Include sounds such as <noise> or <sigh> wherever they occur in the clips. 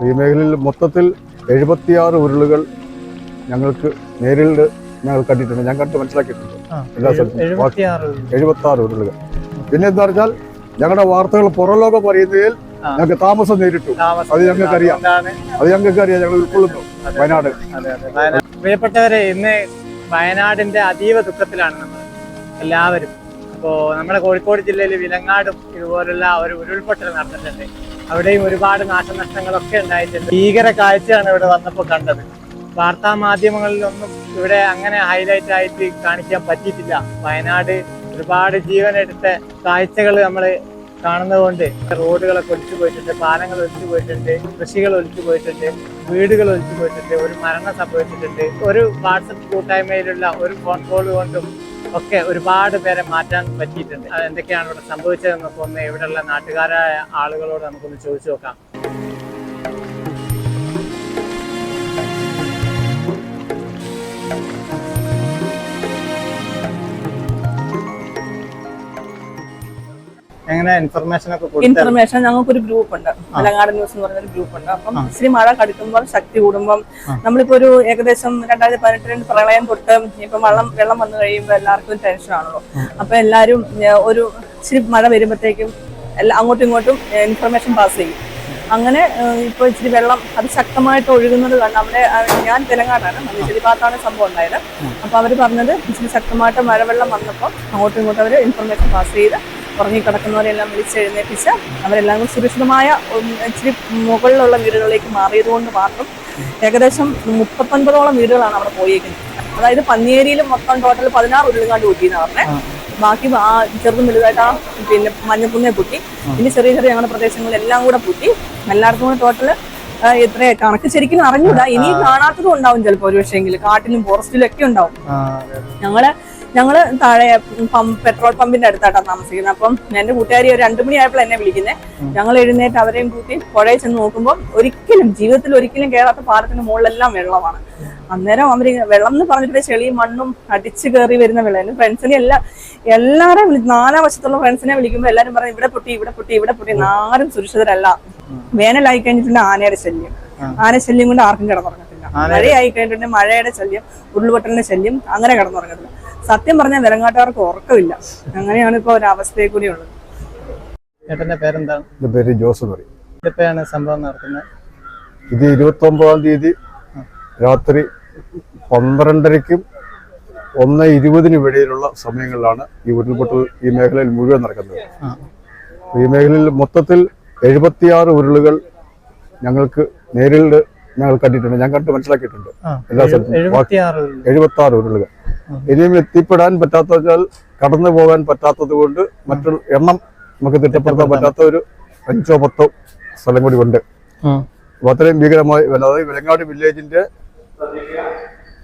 ഈ മേഖലയിൽ മൊത്തത്തിൽ എഴുപത്തിയാറ് ഉരുളുകൾ ഞങ്ങൾക്ക് നേരിൽ ഞങ്ങൾ കണ്ടിട്ടുണ്ട്. ഞാൻ കണ്ട് മനസ്സിലാക്കിയിട്ടുണ്ട്. എല്ലാ സ്ഥലത്തും. എഴുപത്തി ആറ് ഉരുളുകൾ. പിന്നെ എന്താ പറഞ്ഞാൽ ഞങ്ങളുടെ വാർത്തകൾ പുറംലോകം അറിയുന്നതിൽ ആ. ഞങ്ങൾക്ക് താമസം നേരിട്ടു. അത് ഞങ്ങൾക്ക് അറിയാം. അത് ഞങ്ങൾക്ക് അറിയാം ഞങ്ങൾ ഉൾക്കൊള്ളുന്നു. വയനാട്. പ്രിയപ്പെട്ടവരെ ഇന്ന് വയനാടിന്റെ അതീവ ദുഃഖത്തിലാണ് നമ്മൾ എല്ലാവരും. അപ്പോൾ നമ്മുടെ കോഴിക്കോട് ജില്ലയിൽ വിലങ്ങാടും ഇതുപോലുള്ള ഒരു ഉരുൾപൊട്ടൽ നടന്നിട്ടുണ്ട്. അവിടെയും ഒരുപാട് നാശനഷ്ടങ്ങളൊക്കെ ഉണ്ടായിട്ടുണ്ട്. ഭീകര കാഴ്ചയാണ് ഇവിടെ വന്നപ്പോൾ കണ്ടത്. വാർത്താ മാധ്യമങ്ങളിലൊന്നും ഇവിടെ അങ്ങനെ ഹൈലൈറ്റ് ആയിട്ട് കാണിക്കാൻ പറ്റിയിട്ടില്ല. വയനാട് ഒരുപാട് ജീവനെടുത്ത കാഴ്ചകൾ നമ്മൾ കാണുന്നതുകൊണ്ട് റോഡുകളൊക്കെ ഒലിച്ചു പോയിട്ടുണ്ട് പാലങ്ങൾ ഒലിച്ചു പോയിട്ടുണ്ട് കൃഷികൾ ഒലിച്ചു പോയിട്ടുണ്ട് വീടുകൾ ഒലിച്ചു പോയിട്ടുണ്ട് ഒരു മരണം സംഭവിച്ചിട്ടുണ്ട്. ഒരു വാട്സപ്പ് കൂട്ടായ്മയിലുള്ള ഒരു ഫോൺ കോൾ കൊണ്ടും ഒക്കെ ഒരുപാട് പേരെ മാറ്റാൻ പറ്റിയിട്ടുണ്ട്. എന്തൊക്കെയാണ് ഇവിടെ സംഭവിച്ചതെന്നൊക്കെ ഒന്ന് ഇവിടെയുള്ള നാട്ടുകാരായ ആളുകളോട് നമുക്കൊന്ന് ചോദിച്ചു നോക്കാം. എങ്ങനെ ഇൻഫർമേഷൻ ഒക്കെ ഇൻഫർമേഷൻ ഇൻഫർമേഷൻ ഞങ്ങൾക്കൊരു ഗ്രൂപ്പ് ഉണ്ട്. മലങ്ങാട് ന്യൂസ് എന്ന് പറഞ്ഞൊരു ഗ്രൂപ്പ് ഉണ്ട്. അപ്പം. ഇച്ചിരി മഴ കടുക്കുമ്പോൾ ശക്തി കൂടുമ്പം നമ്മളിപ്പോ ഒരു ഏകദേശം രണ്ടായിരത്തി രണ്ട് പ്രളയം തൊട്ട് ഇപ്പൊ വെള്ളം വെള്ളം വന്നു കഴിയുമ്പോൾ എല്ലാവർക്കും ടെൻഷൻ ആണല്ലോ. അപ്പൊ എല്ലാരും ഒരു ഇച്ചിരി മഴ വരുമ്പോഴത്തേക്കും എല്ലാ അങ്ങോട്ടും ഇങ്ങോട്ടും ഇൻഫർമേഷൻ പാസ് ചെയ്യും. അങ്ങനെ ഇപ്പോൾ ഇപ്പൊ ഇച്ചിരി വെള്ളം അതിശക്തമായിട്ട് ഒഴുകുന്നത് കാരണം അവിടെ ഞാൻ തെലങ്കാനാണ് മഞ്ചേരി ഭാഗത്താണ് സംഭവം ഉണ്ടായത്. അപ്പൊ അവർ പറഞ്ഞത് ഇച്ചിരി ശക്തമായിട്ട് മഴവെള്ളം വന്നപ്പോൾ അങ്ങോട്ടും ഇങ്ങോട്ടും അവർ ഇൻഫർമേഷൻ പാസ് ചെയ്ത് ഉറങ്ങിക്കിടക്കുന്നവരെല്ലാം വിളിച്ചെഴുന്നേൽപ്പിച്ച് അവരെല്ലാം കൂടി സുരക്ഷിതമായ ഇച്ചിരി മുകളിലുള്ള വീടുകളിലേക്ക് മാറിയത് കൊണ്ട് മാത്രം ഏകദേശം മുപ്പത്തൊൻപതോളം വീടുകളാണ് അവിടെ പോയേക്കുന്നത്. അതായത് പന്നിയേരിയിൽ മൊത്തം ടോട്ടൽ പതിനാറ് ഉരുളുകാണ്ട് കൂട്ടിയെന്ന് പറഞ്ഞേ. ബാക്കി ആ ചെറുതും വലുതായിട്ട് ആ പിന്നെ മഞ്ഞപ്പുന്നെ പൊട്ടി. പിന്നെ ചെറിയ ചെറിയ ഞങ്ങളുടെ പ്രദേശങ്ങളിലെല്ലാം കൂടെ പൊട്ടി. എല്ലായിടത്തും കൂടെ ടോട്ടൽ എത്ര കണക്ക് ശരിക്കും അറിഞ്ഞൂടാ. ഇനി കാണാത്തതും ഉണ്ടാവും ചിലപ്പോൾ ഒരു പക്ഷേങ്കിൽ കാട്ടിലും ഫോറസ്റ്റിലും ഒക്കെ ഉണ്ടാവും. ഞങ്ങൾ ഞങ്ങൾ താഴെ പെട്രോൾ പമ്പിന്റെ അടുത്തായിട്ടാണ് താമസിക്കുന്നത്. അപ്പം എന്റെ കൂട്ടുകാരി ഒരു രണ്ടു മണിയായപ്പോൾ എന്നെ വിളിക്കുന്നത് ഞങ്ങൾ എഴുന്നേറ്റ് അവരെയും കൂട്ടി പുഴയിൽ ചെന്ന് നോക്കുമ്പോൾ ഒരിക്കലും ജീവിതത്തിൽ ഒരിക്കലും കേറാത്ത പാലത്തിന്റെ മുകളിലെല്ലാം വെള്ളമാണ്. അന്നേരം അവർ വെള്ളം എന്ന് പറഞ്ഞിട്ട് ചെളിയും മണ്ണും അടിച്ചു കയറി വരുന്ന വെള്ളം ഫ്രണ്ട്സിനെ എല്ലാം എല്ലാവരെയും വിളി നാലാം വശത്തുള്ള ഫ്രണ്ട്സിനെ വിളിക്കുമ്പോൾ എല്ലാവരും പറയും ഇവിടെ പൊട്ടി ഇവിടെ പൊട്ടി ഇവിടെ പൊട്ടി. ആരും സുരക്ഷിതരല്ല. വേനലായി കഴിഞ്ഞിട്ടുണ്ട് ആനയുടെ ശല്യം. ആന ശല്യം കൊണ്ട് ആർക്കും കിടന്നുറങ്ങത്തില്ല ആന- മഴയായി കഴിഞ്ഞിട്ടുണ്ടെങ്കിൽ മഴയുടെ ശല്യം ഉരുൾപൊട്ടലിന്റെ ശല്യം അങ്ങനെ കിടന്നുറങ്ങത്തില്ല സത്യം പറഞ്ഞാൽ വിലങ്ങാട്ടുകാർക്ക് ഉറക്കമില്ല. അങ്ങനെയാണ് ഇപ്പോൾ ഒരു അവസ്ഥയെ കൂടി ഉള്ളത്. ചേട്ടന്റെ പേരെന്താണ് പേര് ജോസ് എന്ന് പറയും. ഇതിപ്പോഴാണ് സംഭവം നടക്കുന്നത്? ഇത് ഇരുപത്തി ഒമ്പതാം തീയതി രാത്രി പന്ത്രണ്ടരയ്ക്കും ഒന്ന് ഇരുപതിനും ഇടയിലുള്ള സമയങ്ങളിലാണ് ഈ ഉരുൾപൊട്ടൽ ഈ മേഖലയിൽ മുഴുവൻ നടക്കുന്നത്. ഈ മേഖലയിൽ മൊത്തത്തിൽ എഴുപത്തിയാറ് ഉരുളുകൾ ഞങ്ങൾക്ക് നേരിൽ ഞങ്ങൾ കണ്ടിട്ടുണ്ട്. ഞാൻ കണ്ട് മനസ്സിലാക്കിയിട്ടുണ്ട്. എല്ലാ സ്ഥലത്തും. എഴുപത്തി ആറ് ഉരുളുകൾ. ഇനിയും എത്തിപ്പെടാൻ പറ്റാത്തതിനാൽ കടന്നു പോകാൻ പറ്റാത്തത് കൊണ്ട് മറ്റുള്ള എണ്ണം നമുക്ക് തിട്ടപ്പെടുത്താൻ പറ്റാത്ത ഒരു അഞ്ചോ പത്തോ സ്ഥലം കൂടി ഉണ്ട്. ഉം. അപ്പൊ അത്രയും ഭീകരമായി അതായത് വിലങ്ങാട് വില്ലേജിന്റെ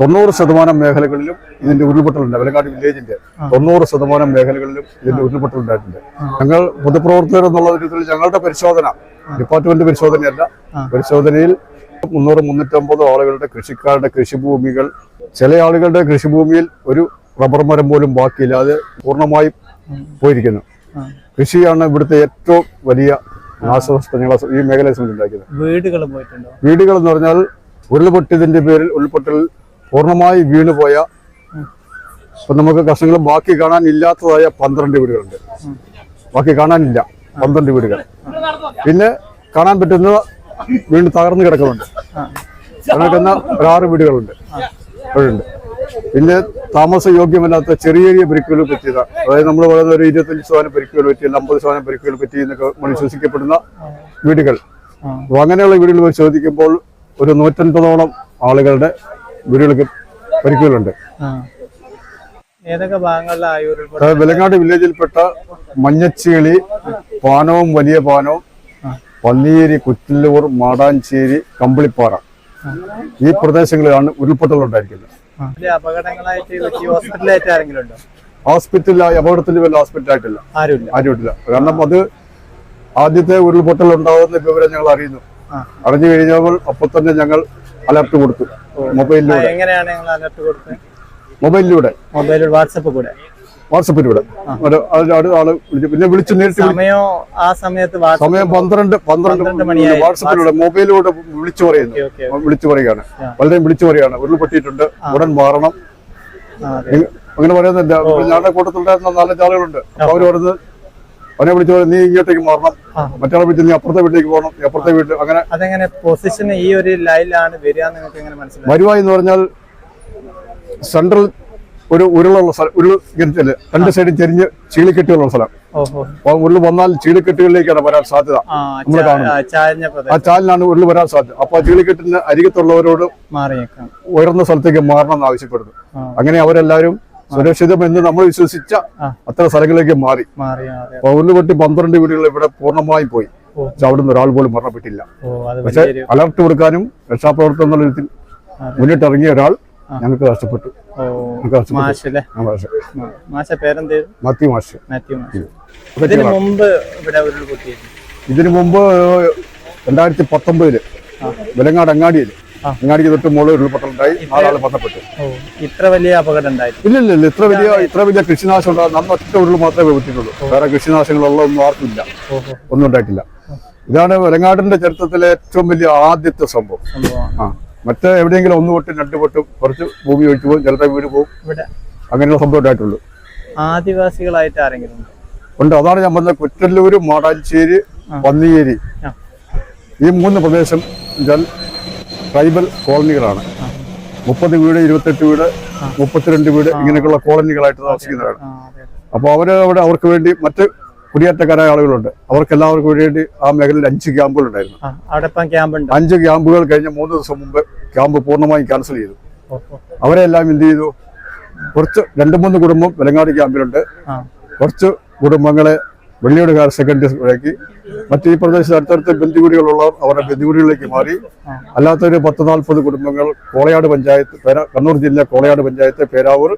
തൊണ്ണൂറ് ശതമാനം മേഖലകളിലും ഇതിന്റെ ഉരുൾപൊട്ടലുണ്ട്. വിലങ്ങാട് വില്ലേജിന്റെ തൊണ്ണൂറ് ശതമാനം മേഖലകളിലും ഇതിന്റെ ഉരുൾപൊട്ടൽ ഉണ്ടായിട്ടുണ്ട് ഞങ്ങൾ പൊതുപ്രവർത്തകർ എന്നുള്ള വിധത്തിൽ ഞങ്ങളുടെ പരിശോധന ഡിപ്പാർട്ട്മെന്റ് പരിശോധനയല്ല. പരിശോധനയിൽ മുന്നൂറ് മുന്നൂറ്റമ്പത് ആളുകളുടെ കൃഷിക്കാരുടെ കൃഷിഭൂമികൾ ചില ആളുകളുടെ കൃഷിഭൂമിയിൽ ഒരു റബ്ബർ മരം പോലും ബാക്കിയില്ലാതെ പൂർണമായും പോയിരിക്കുന്നു. കൃഷിയാണ് ഇവിടുത്തെ ഏറ്റവും വലിയ നാശനഷ്ടങ്ങളെ ഈ മേഖലയെ സംബന്ധിച്ചുണ്ടാക്കിയത് വീടുകൾ പോയിട്ടുണ്ടോ? വീടുകൾ എന്ന് പറഞ്ഞാൽ ഉരുൾപൊട്ടിയതിന്റെ പേരിൽ ഉരുൾപൊട്ടൽ പൂർണമായി വീണുപോയ ഇപ്പൊ നമുക്ക് കഷ്ണങ്ങൾ ബാക്കി കാണാൻ ഇല്ലാത്തതായ പന്ത്രണ്ട് വീടുകളുണ്ട്. ബാക്കി കാണാനില്ല. പന്ത്രണ്ട് വീടുകൾ. പിന്നെ കാണാൻ പറ്റുന്ന വീണ്ടും തകർന്നു കിടക്കുന്നുണ്ട്. കിടക്കുന്ന ഒരാറ് വീടുകളുണ്ട് അവിടെയുണ്ട് പിന്നെ താമസ യോഗ്യമല്ലാത്ത ചെറിയ ചെറിയ പരിക്കുകൾ പറ്റിയത് അതായത് നമ്മൾ പറയുന്ന ഒരു ഇരുപത്തഞ്ച് ശതമാനം പരിക്കുകൾ പറ്റി അല്ല അമ്പത് ശതമാനം പരിക്കുകൾ പറ്റി എന്നൊക്കെ വിശ്വസിക്കപ്പെടുന്ന വീടുകൾ. അപ്പൊ അങ്ങനെയുള്ള വീടുകൾ പരിശോധിക്കുമ്പോൾ ഒരു നൂറ്റൻപതോളം ആളുകളുടെ വീടുകൾക്ക് പരിക്കുകളുണ്ട് ഏതൊക്കെ ഭാഗങ്ങളിലായി വെലങ്ങാട് വില്ലേജിൽപ്പെട്ട മഞ്ഞച്ചേളി പാനവും വലിയ പാനവും പന്നിയേരി കുറ്റില്ലൂർ മാടാഞ്ചേരി കമ്പിളിപ്പാറ. ഈ പ്രദേശങ്ങളിലാണ് ഉരുൾപൊട്ടൽ ഉണ്ടായിരിക്കുന്നത്. ഹോസ്പിറ്റലായി അപകടത്തിൽ വല്ല ഹോസ്പിറ്റലായിട്ടില്ല. ആരുമില്ല. ആരുമില്ല. കാരണം അത് ആദ്യത്തെ ഉരുൾപൊട്ടൽ ഉണ്ടാകുന്ന വിവരം ഞങ്ങൾ അറിയുന്നു. അറിഞ്ഞു കഴിഞ്ഞപ്പോൾ അപ്പോൾ തന്നെ ഞങ്ങൾ അലർട്ട് കൊടുത്തു മൊബൈലിലൂടെ. എങ്ങനെയാണ് നിങ്ങൾ അലർട്ട് കൊടുത്തത്? മൊബൈലിലൂടെ. മൊബൈലിൽ വാട്സപ്പ് കൂടെ. വാട്സപ്പിൽ ആൾ വിളിച്ച് പിന്നെ വിളിച്ച് നേരിട്ട് ആ സമയത്ത് സമയം പന്ത്രണ്ട് പന്ത്രണ്ട് മണിയാണ്. വാട്സപ്പിലൂടെ മൊബൈലിലൂടെ വിളിച്ചു പറയുന്നു. വിളിച്ചു പറയുകയാണ്. പലരെയും വിളിച്ചു പറയുകയാണ്. ഉരുൾപൊട്ടിയിട്ടുണ്ട്. ഉടൻ മാറണം. അങ്ങനെ പറയുന്നില്ല. ഞങ്ങളുടെ കൂട്ടത്തിലുണ്ടായിരുന്ന നാലഞ്ച് ആളുകളുണ്ട്. അപ്പൊ അവർ പറയുന്നത് അവനെ വിളിച്ചു നീ ഇങ്ങോട്ടേക്ക് മാറണം. മറ്റൊരാളെ വിളിച്ച് നീ അപ്പുറത്തെ വീട്ടിലേക്ക് പോകണം. അപ്പുറത്തെ വീട്ടിൽ അങ്ങനെ അതെങ്ങനെ പൊസിഷൻ ഈ ഒരു ലൈനിലാണ് വരിക നിങ്ങൾക്ക് എങ്ങനെ മനസ്സിലായി? വരുവ എന്ന് പറഞ്ഞാൽ സെൻട്രൽ ഒരു ഉരുളുള്ള സ്ഥലം ഉരുൾ ഇങ്ങനെ. രണ്ട് സൈഡും ചെരിഞ്ഞ് ചീളിക്കെട്ടുകളുള്ള സ്ഥലം. ഉരുൾ വന്നാൽ ചീളിക്കെട്ടുകളിലേക്കാണ് വരാൻ സാധ്യത ആ കാണുന്നത്. ആ, ചാലിലാണ് ചാലിനാണ് ഉരുൾ വരാൻ സാധ്യത. അപ്പൊ ആ ചീളിക്കെട്ടിന് അരികത്തുള്ളവരോട് ഉയർന്ന സ്ഥലത്തേക്ക് മാറണം എന്ന് ആവശ്യപ്പെടുന്നു. അങ്ങനെ അവരെല്ലാവരും സുരക്ഷിതം എന്ന് നമ്മൾ വിശ്വസിച്ച അത്ര സ്ഥലങ്ങളിലേക്ക് മാറി. മാറി വെട്ടി പന്ത്രണ്ട് വീടുകൾ ഇവിടെ പൂർണമായും പോയി. പക്ഷെ അവിടെ നിന്ന് ഒരാൾ പോലും മരണപ്പെട്ടില്ല. പക്ഷെ അലർട്ട് കൊടുക്കാനും രക്ഷാപ്രവർത്തനം എന്നുള്ള. മുന്നിട്ടിറങ്ങിയ ഒരാൾ ഞങ്ങൾക്ക് നഷ്ടപ്പെട്ടു മാഷ് മാത്യു മാഷ്. ഇതിനു മുമ്പ് രണ്ടായിരത്തി പത്തൊമ്പതിൽ വിലങ്ങാട് അങ്ങാടിയിൽ അങ്ങാടിക്ക് തൊട്ട് മുകളിൽ ഉരുൾപൊട്ടലുണ്ടായി നാലാൾ മരണപ്പെട്ടു ഇത്ര വലിയ അപകടം ഇല്ല ഇല്ല ഇല്ല. ഇത്ര വലിയ ഇത്ര വലിയ കൃഷിനാശം ഉണ്ടാകും നമ്മൾ ഒറ്റ ഉരുൾ മാത്രമേ വിട്ടിട്ടുള്ളൂ. വേറെ കൃഷിനാശങ്ങളുള്ള ഒന്നും ആർക്കും ഇല്ല. ഒന്നും ഉണ്ടായിട്ടില്ല. ഇതാണ് വിലങ്ങാടിന്റെ ചരിത്രത്തിലെ ഏറ്റവും വലിയ ആദ്യത്തെ സംഭവം. ആ. മറ്റേ എവിടെയെങ്കിലും ഒന്ന് പൊട്ടും രണ്ട് പൊട്ടും കുറച്ച് ഭൂമി ഒഴിച്ചു പോകും ചിലരുടെ വീട് പോകും. ഇവിടെ. അങ്ങനെയുള്ള സംഭവം ഉണ്ടായിട്ടുള്ളൂ ആദിവാസികളായിട്ട് ആരെങ്കിലും ഉണ്ടോ? അതാണ് ഞാൻ പറഞ്ഞത്. കുറ്റല്ലൂര് മാടാഞ്ചേരി പന്നിയേരി. ഈ മൂന്ന് പ്രദേശം ട്രൈബൽ കോളനികളാണ്. മുപ്പത് വീട് ഇരുപത്തെട്ട് വീട് മുപ്പത്തിരണ്ട് വീട് ഇങ്ങനെയൊക്കെയുള്ള കോളനികളായിട്ട് താമസിക്കുന്നവരാണ്. അപ്പോൾ അവർ അവിടെ അവർക്ക് വേണ്ടി മറ്റ് കുടിയേറ്റക്കാരായ ആളുകളുണ്ട്. അവർക്ക് എല്ലാവർക്കും വേണ്ടി ആ മേഖലയിൽ അഞ്ച് ക്യാമ്പുകൾ ഉണ്ടായിരുന്നു. അഞ്ച് ക്യാമ്പുകൾ കഴിഞ്ഞ മൂന്ന് ദിവസം മുമ്പ് ക്യാമ്പ് പൂർണമായും ക്യാൻസൽ ചെയ്തു. അവരെല്ലാം എന്ത് ചെയ്തു? കുറച്ച് രണ്ട് മൂന്ന് കുടുംബം വെലങ്ങാട് ക്യാമ്പിലുണ്ട്. കുറച്ച് കുടുംബങ്ങളെ വെള്ളിയോട് ഹയർ സെക്കൻഡറി സ്കൂളിലേക്ക് മറ്റ് ഈ പ്രദേശത്ത് അടുത്തടുത്ത് ബന്ധുകൂടികളുള്ളവർ അവരുടെ ബന്ധുകൂടികളിലേക്ക് മാറി. അല്ലാത്തൊരു പത്ത് നാൽപ്പത് കുടുംബങ്ങൾ കോളയാട് പഞ്ചായത്ത് കണ്ണൂർ ജില്ല കോളയാട് പഞ്ചായത്ത് പേരാവൂർ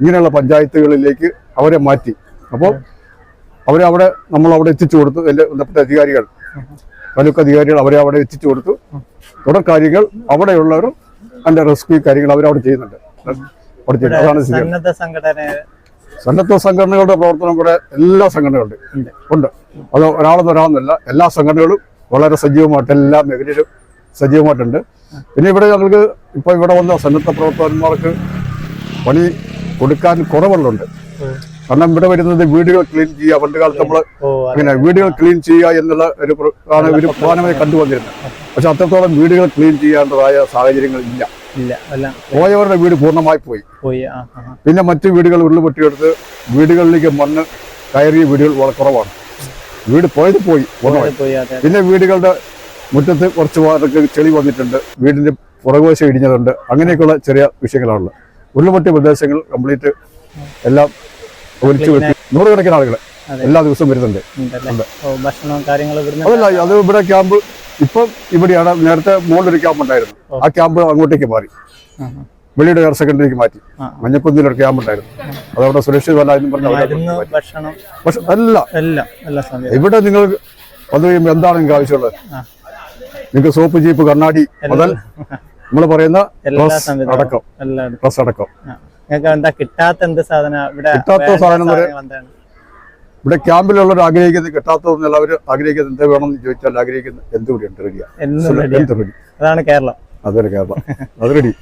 ഇങ്ങനെയുള്ള പഞ്ചായത്തുകളിലേക്ക് അവരെ മാറ്റി. അപ്പോൾ അവരെ അവിടെ നമ്മൾ അവിടെ എത്തിച്ചു കൊടുത്തു. എന്റെ ബന്ധപ്പെട്ട അധികാരികൾ താലൂക്ക് അധികാരികൾ അവരെ അവിടെ എത്തിച്ചു കൊടുത്തു. തുടർ കാര്യങ്ങൾ അവിടെയുള്ളവർ അതിന്റെ റെസ്ക്യൂ കാര്യങ്ങൾ അവരവിടെ ചെയ്യുന്നുണ്ട്. അവിടെ ചെയ്യുന്നത് അതാണ് സ്ഥിതി സന്നദ്ധ സംഘടന സംഘടനകളുടെ പ്രവർത്തനം ഇവിടെ എല്ലാ സംഘടനകളുണ്ട് ഉണ്ട്. അത് ഒരാളെന്ന് ഒരാളെന്നല്ല. എല്ലാ സംഘടനകളും വളരെ സജീവമായിട്ട് എല്ലാ മേഖലയിലും സജീവമായിട്ടുണ്ട്. പിന്നെ ഇവിടെ ഞങ്ങൾക്ക് ഇപ്പൊ ഇവിടെ വന്ന സന്നദ്ധ പ്രവർത്തകന്മാർക്ക് പണി കൊടുക്കാൻ കുറവുള്ളുണ്ട്. കാരണം ഇവിടെ വരുന്നത് വീടുകൾ ക്ലീൻ ചെയ്യുക. പണ്ട് കാലത്ത് നമ്മൾ അങ്ങനെ വീടുകൾ ക്ലീൻ ചെയ്യുക എന്നുള്ള ഒരു ആണ് ഒരു പ്രധാനമായി കണ്ടുവന്നിരുന്നത്. പക്ഷെ അത്രത്തോളം വീടുകൾ ക്ലീൻ ചെയ്യേണ്ടതായ സാഹചര്യങ്ങൾ ഇല്ല. പോയവരുടെ വീട് പൂർണമായി പോയി. പിന്നെ മറ്റു വീടുകൾ ഉരുളുപൊട്ടിയെടുത്ത് വീടുകളിലേക്ക് മണ്ണ് കയറിയ വീടുകൾ വളരെ കുറവാണ്. വീട് പോയത് പോയി പൂർണമായി. പിന്നെ വീടുകളുടെ മുറ്റത്ത് കുറച്ച് ഭാഗത്തൊക്കെ ചെളി വന്നിട്ടുണ്ട്. വീടിന്റെ പുറകുവശം ഇടിഞ്ഞതുണ്ട്. അങ്ങനെയൊക്കെയുള്ള ചെറിയ വിഷയങ്ങളാണുള്ളത്. ഉരുളുപൊട്ടിയ പ്രദേശങ്ങൾ കംപ്ലീറ്റ് എല്ലാം ഒലിച്ചു വെട്ടി നൂറുകണക്കിന് ആളുകൾ. എല്ലാ ദിവസവും വരുന്നുണ്ട്. ഭക്ഷണവും കാര്യങ്ങളും അതല്ല അത് ഇവിടെ ക്യാമ്പ് ഇപ്പം ഇവിടെയാണ് നേരത്തെ മുകളിലൊരു ക്യാമ്പ് ഉണ്ടായിരുന്നു. ആ ക്യാമ്പ് അങ്ങോട്ടേക്ക് മാറി. വെളിയുടെ. ഹയർ സെക്കൻഡറിക്ക് മാറ്റി. മഞ്ഞക്കുന്നിലൊരു ക്യാമ്പ് ഉണ്ടായിരുന്നു. അതവിടെ സുരക്ഷിതമല്ല എന്നും പറഞ്ഞ് അല്ല. ഇവിടെ നിങ്ങൾ വന്നു കഴിയുമ്പോൾ എന്താണ് നിങ്ങൾക്ക് ആവശ്യമുള്ളത്? നിങ്ങൾക്ക് സോപ്പ് ജീപ്പ് കണ്ണാടി മുതൽ <laughs> നമ്മൾ പറയുന്ന ഡ്രസ് അടക്കം. ഡ്രസ് അടക്കം. നിങ്ങൾക്ക് എന്താ കിട്ടാത്ത എന്ത് സാധനം? ഇവിടെ കിട്ടാത്ത വേണ്ട സാധനം എന്താണ് ഇവിടെ ക്യാമ്പിലുള്ളവർ ആഗ്രഹിക്കുന്നത് കിട്ടാത്തതെന്നല്ല അവർ ആഗ്രഹിക്കുന്നത് എന്ത് വേണം എന്ന് ചോദിച്ചാൽ ആഗ്രഹിക്കുന്നത് എന്ത് കൂടി ഉണ്ട് റെഡിയാ. എന്നും റെഡി? അതാണ് കേരളം. അതൊരു കേരളം. അത് റെഡി.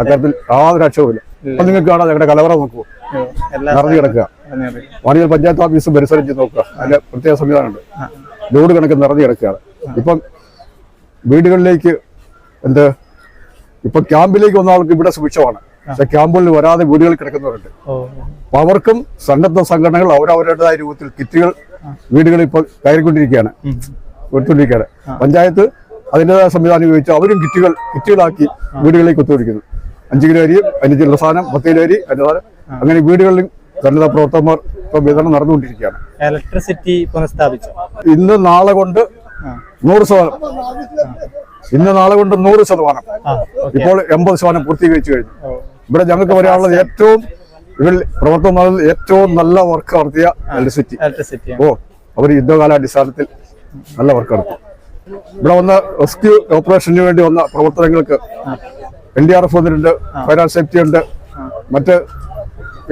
അക്കാര്യത്തിൽ യാതൊരു അക്ഷരവുമില്ല അപ്പൊ നിങ്ങൾക്ക് കാണാം ഞങ്ങളുടെ കലവറ നോക്കൂ ഓ, എല്ലാ നിറഞ്ഞു കിടക്കുക. വാണിജ്യ പഞ്ചായത്ത് ഓഫീസ് പരിസരം ചെയ്ത് നോക്കുക. അതിന്റെ പ്രത്യേക സംവിധാനമുണ്ട്. ലോഡ് കണക്ക് നിറഞ്ഞു കിടക്കുകയാണ്. ഇപ്പം വീടുകളിലേക്ക് എന്ത്? ഇപ്പൊ ക്യാമ്പിലേക്ക് വന്ന ആൾക്ക് ഇവിടെ സുഭിക്ഷമാണ്. പക്ഷെ ക്യാമ്പുകളിൽ വരാതെ വീടുകളിൽ കിടക്കുന്നവരുണ്ട്. അപ്പൊ അവർക്കും സന്നദ്ധ സംഘടനകൾ അവരവരുടേതായ രൂപത്തിൽ കിറ്റുകൾ വീടുകളിൽ ഇപ്പോൾ കയറിക്കൊണ്ടിരിക്കുകയാണ്. കൊടുത്തുകൊണ്ടിരിക്കുകയാണ്. പഞ്ചായത്ത് അതിന്റെതായ സംവിധാനം ഉപയോഗിച്ച് അവരും കിറ്റുകൾ കിറ്റുകളാക്കി വീടുകളിലേക്ക് ഒത്തുപിടിക്കുന്നു അഞ്ച് കിലോ അരിയും അതിന് കിലോ സാധനം പത്ത് കിലോ അരി അതിന്റെ സാധനം. അങ്ങനെ വീടുകളിലും സന്നദ്ധ പ്രവർത്തകന്മാർ ഇപ്പൊ വിതരണം നടന്നുകൊണ്ടിരിക്കുകയാണ്. ഇലക്ട്രിസിറ്റി പുനഃസ്ഥാപിച്ചു. ഇന്ന് നാളെ കൊണ്ട് നൂറ് ശതമാനം. ഇന്ന് നാളെ കൊണ്ട് നൂറ് ശതമാനം. ഇപ്പോൾ എൺപത് ശതമാനം പൂർത്തീകരിച്ചു കഴിഞ്ഞു. ഇവിടെ ഞങ്ങൾക്ക് പറയാനുള്ളത് ഏറ്റവും ഇവർ പ്രവർത്തനം ഏറ്റവും നല്ല വർക്ക് നടത്തിയ ഇലക്ട്രിസിറ്റി ഓ അവർ യുദ്ധകാലാടിസ്ഥാനത്തിൽ നല്ല വർക്ക് നടത്തി. ഇവിടെ വന്ന റെസ്ക്യൂ ഓപ്പറേഷന് വേണ്ടി വന്ന പ്രവർത്തനങ്ങൾക്ക് എൻ ഡി ആർ എഫ് വന്നിട്ടുണ്ട് ഫയർ സേഫ്റ്റി ഉണ്ട് മറ്റ്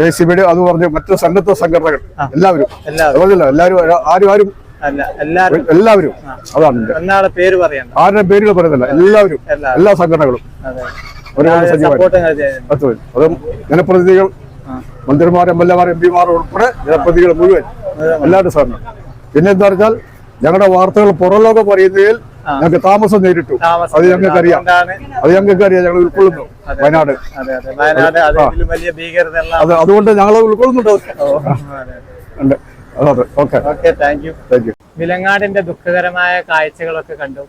എ സി ബിയുടെ അത് പറഞ്ഞ് മറ്റു സന്നദ്ധ സംഘടനകൾ എല്ലാവരും. എല്ലാവരും. എല്ലാവരും ആരും ആരും എല്ലാവരും. അതാണ് പേര് ആരുടെ പേരുകൾ പറയുന്നില്ല. എല്ലാവരും. എല്ലാ സംഘടനകളും. ജനപ്രതിനിധികൾ മന്ത്രിമാർ എം എൽ എമാർ എം പിമാർ ഉൾപ്പെടെ ജനപ്രതിനിധികൾ മുഴുവൻ. എല്ലാവരും സാറിന് പിന്നെന്താ പറഞ്ഞാൽ ഞങ്ങളുടെ വാർത്തകൾ പുറംലോകം പറയുന്നതിൽ ഞങ്ങൾക്ക് താമസം നേരിട്ടു. അത് ഞങ്ങൾക്ക് അറിയാം. അത് ഞങ്ങൾക്ക് അറിയാം. ഞങ്ങൾ ഉൾക്കൊള്ളുന്നു. വയനാട്. അതെ അതുകൊണ്ട് ഞങ്ങൾ ഉൾക്കൊള്ളുന്നുണ്ടോ. ഉണ്ട്. ഓക്കെ താങ്ക് യു വിലങ്ങാടിന്റെ ദുഃഖകരമായ കാഴ്ചകളൊക്കെ കണ്ടു.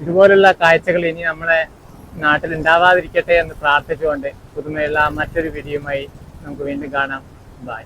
ഇതുപോലുള്ള കാഴ്ചകൾ ഇനി നമ്മളെ നാട്ടിൽ ഉണ്ടാവാതിരിക്കട്ടെ എന്ന് പ്രാർത്ഥിച്ചുകൊണ്ട് പുതുമയുള്ള മറ്റൊരു വീഡിയോയുമായി നമുക്ക് വീണ്ടും കാണാം. ബൈ